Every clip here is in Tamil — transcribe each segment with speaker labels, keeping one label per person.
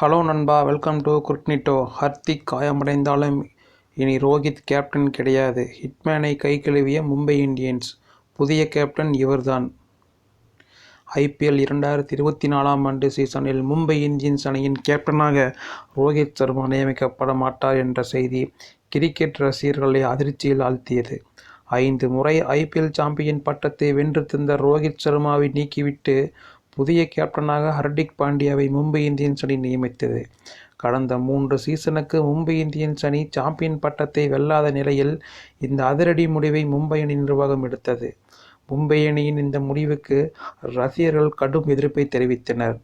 Speaker 1: ஹலோ நண்பா வெல்கம் டு குர்க்னிட்டோ. ஹர்திக் காயமடைந்தாலும் இனி ரோஹித் கேப்டன் கிடையாது. ஹிட்மேனை கை கழுவிய மும்பை இந்தியன்ஸ். புதிய கேப்டன் இவர்தான். ஐபிஎல் இரண்டாயிரத்தி இருபத்தி நாலாம் ஆண்டு சீசனில் மும்பை இந்தியன்ஸ் அணியின் கேப்டனாக ரோஹித் சர்மா நியமிக்கப்பட மாட்டார் என்ற செய்தி கிரிக்கெட் ரசிகர்களை அதிர்ச்சியில் ஆழ்த்தியது. ஐந்து முறை ஐபிஎல் சாம்பியன் பட்டத்தை வென்று தந்த ரோஹித் சர்மாவை நீக்கிவிட்டு புதிய கேப்டனாக ஹர்திக் பாண்டியாவை மும்பை இந்தியன்ஸ் அணி நியமித்தது. கடந்த மூன்று சீசனுக்கு மும்பை இந்தியன்ஸ் அணி சாம்பியன் பட்டத்தை வெல்லாத நிலையில் இந்த அதிரடி முடிவை மும்பை அணி நிர்வாகம் எடுத்தது. மும்பை அணியின் இந்த முடிவுக்கு ரசிகர்கள் கடும் எதிர்ப்பை தெரிவித்தனர்.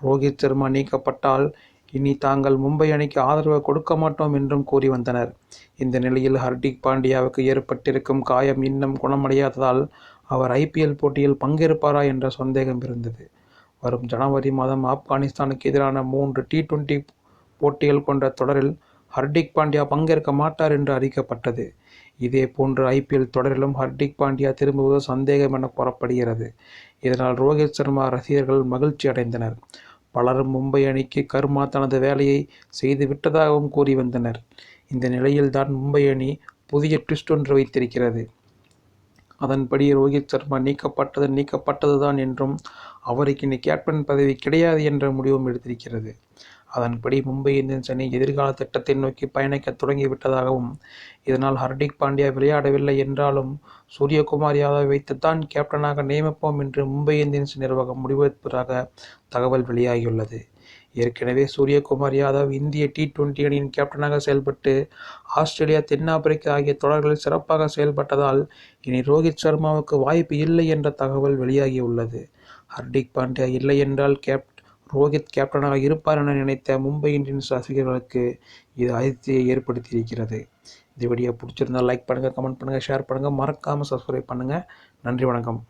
Speaker 1: ரோஹித் சர்மா நீக்கப்பட்டால் இனி தாங்கள் மும்பை அணிக்கு ஆதரவு கொடுக்க மாட்டோம் என்றும் கூறி வந்தனர். இந்த நிலையில் ஹர்திக் பாண்டியாவுக்கு ஏற்பட்டிருக்கும் காயம் இன்னும் குணமடையாததால் அவர் ஐபிஎல் போட்டியில் பங்கேற்பாரா என்ற சந்தேகம் இருந்தது. வரும் ஜனவரி மாதம் ஆப்கானிஸ்தானுக்கு எதிரான மூன்று டி டுவெண்டி போட்டிகள் கொண்ட தொடரில் ஹர்திக் பாண்டியா பங்கேற்க மாட்டார் என்று அறிவிக்கப்பட்டது. இதே போன்று ஐபிஎல் தொடரிலும் ஹர்திக் பாண்டியா திரும்புவது சந்தேகம் என கூறப்படுகிறது இதனால் ரோஹித் சர்மா ரசிகர்கள் மகிழ்ச்சி அடைந்தனர். பலரும் மும்பை அணிக்கு கர்மா தனது வேலையை செய்து விட்டதாகவும் கூறி வந்தனர். இந்த நிலையில்தான் மும்பை அணி புதிய ட்விஸ்ட் ஒன்று வைத்திருக்கிறது. அதன்படி ரோஹித் சர்மா நீக்கப்பட்டது நீக்கப்பட்டதுதான் என்றும் அவருக்கு இனி கேப்டன் பதவி கிடையாது என்ற முடிவும் எடுத்திருக்கிறது. அதன்படி மும்பை இந்தியன்ஸ் அணி எதிர்கால திட்டத்தை நோக்கி பயணிக்க தொடங்கிவிட்டதாகவும் இதனால் ஹர்திக் பாண்டியா விளையாடவில்லை என்றாலும் சூரியகுமார் யாதவ் வைத்துத்தான் கேப்டனாக நியமிப்போம் என்று மும்பை இந்தியன்ஸ் நிர்வாகம் முடிவெடுப்பதாக தகவல் வெளியாகியுள்ளது. ஏற்கனவே சூரியகுமார் யாதவ் இந்திய டி டுவெண்டி அணியின் கேப்டனாக செயல்பட்டு ஆஸ்திரேலியா தென்னாப்பிரிக்கா ஆகிய தொடர்களில் சிறப்பாக செயல்பட்டதால் இனி ரோஹித் சர்மாவுக்கு வாய்ப்பு இல்லை என்ற தகவல் வெளியாகியுள்ளது. ஹர்திக் பாண்டியா இல்லை என்றால் கேப் ரோஹித் கேப்டனாக இருப்பார் என நினைத்த மும்பை இந்தியன்ஸ் ரசிகர்களுக்கு இது அதிர்ச்சியை ஏற்படுத்தியிருக்கிறது. இந்த வீடியோ பிடிச்சிருந்தால் லைக் பண்ணுங்கள் கமெண்ட் பண்ணுங்கள் ஷேர் பண்ணுங்கள் மறக்காமல் சப்ஸ்கிரைப் பண்ணுங்கள் நன்றி வணக்கம்.